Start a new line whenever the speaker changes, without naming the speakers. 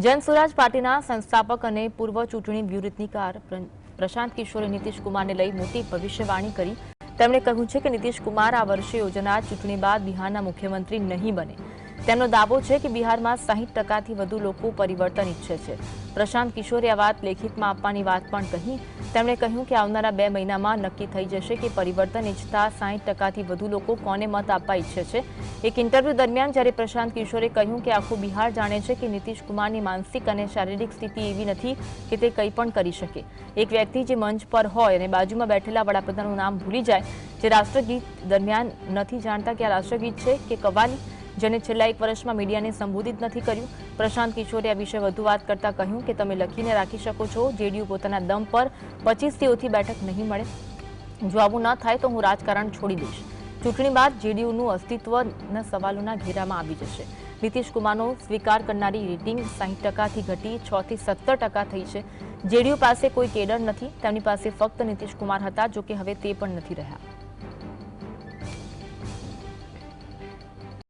જન જનસુરાજ પાર્ટીના સંસ્થાપક અને પૂર્વ ચૂંટણી વ્યૂહરચનીકાર પ્રશાંત કિશોરે નીતિશકુમારને લઈ મોટી ભવિષ્યવાણી કરી તેમણે કહ્યું છે કે નીતિશકુમાર આ વર્ષે યોજાનાર ચૂંટણી બાદ બિહારના મુખ્યમંત્રી નહીં બને તેમનો દાવો છે કે બિહારમાં સાહીઠ ટકાથી વધુ લોકો પરિવર્તન ઈચ્છે છે પ્રશાંત કિશોરે આ વાત લેખિતમાં આપવાની વાત પણ કહી તમે મે કહ્યું કે આવનારા 2 મહિનામાં નક્કી થઈ જશે કે પરિવર્તન ઈચ્છા 60% થી વધુ લોકો કોને મત આપવા ઈચ્છે છે એક ઇન્ટરવ્યુ દરમિયાન જ્યારે પ્રશાંત કિશોરે કહ્યું કે આખો બિહાર જાણે છે કે નીतीश કુમારની માનસિક અને શારીરિક સ્થિતિ એવી નથી કે તે કંઈ પણ કરી શકે એક વ્યક્તિ જે મંચ પર હોય અને बाजूમાં બેઠેલા વડાપ્રધાનનું નામ ભૂલી જાય જે રાષ્ટ્રગીત દરમિયાન નથી જાણતા કે આ રાષ્ટ્રગીત છે કે કવાલી જેને છલાયક વર્ષમાં મીડિયાને સંબોધિત નથી કર્યું પ્રશાંત કિછોરિયા વિશે વધુ વાત કરતા કહ્યું કે તમે લખીને રાખી શકો છો જીડીયુ પોતાના દમ પર 25 થી ઓઠી બેઠક નહીં મળે જવાબો ન થાય તો હું રાજકારણ છોડી દઉં છું ટૂટણી બાદ જીડીયુ નું અસ્તિત્વના સવાલોના ઘેરામાં આવી જશે નીતીશ કુમારનો સ્વીકાર કરનારી રીટિંગ 60% થી ઘટી 6 થી 17% થઈ છે જીડીયુ પાસે કોઈ કેડર નથી તેમની પાસે ફક્ત નીતીશ કુમાર હતા જો કે હવે તે પણ નથી રહ્યા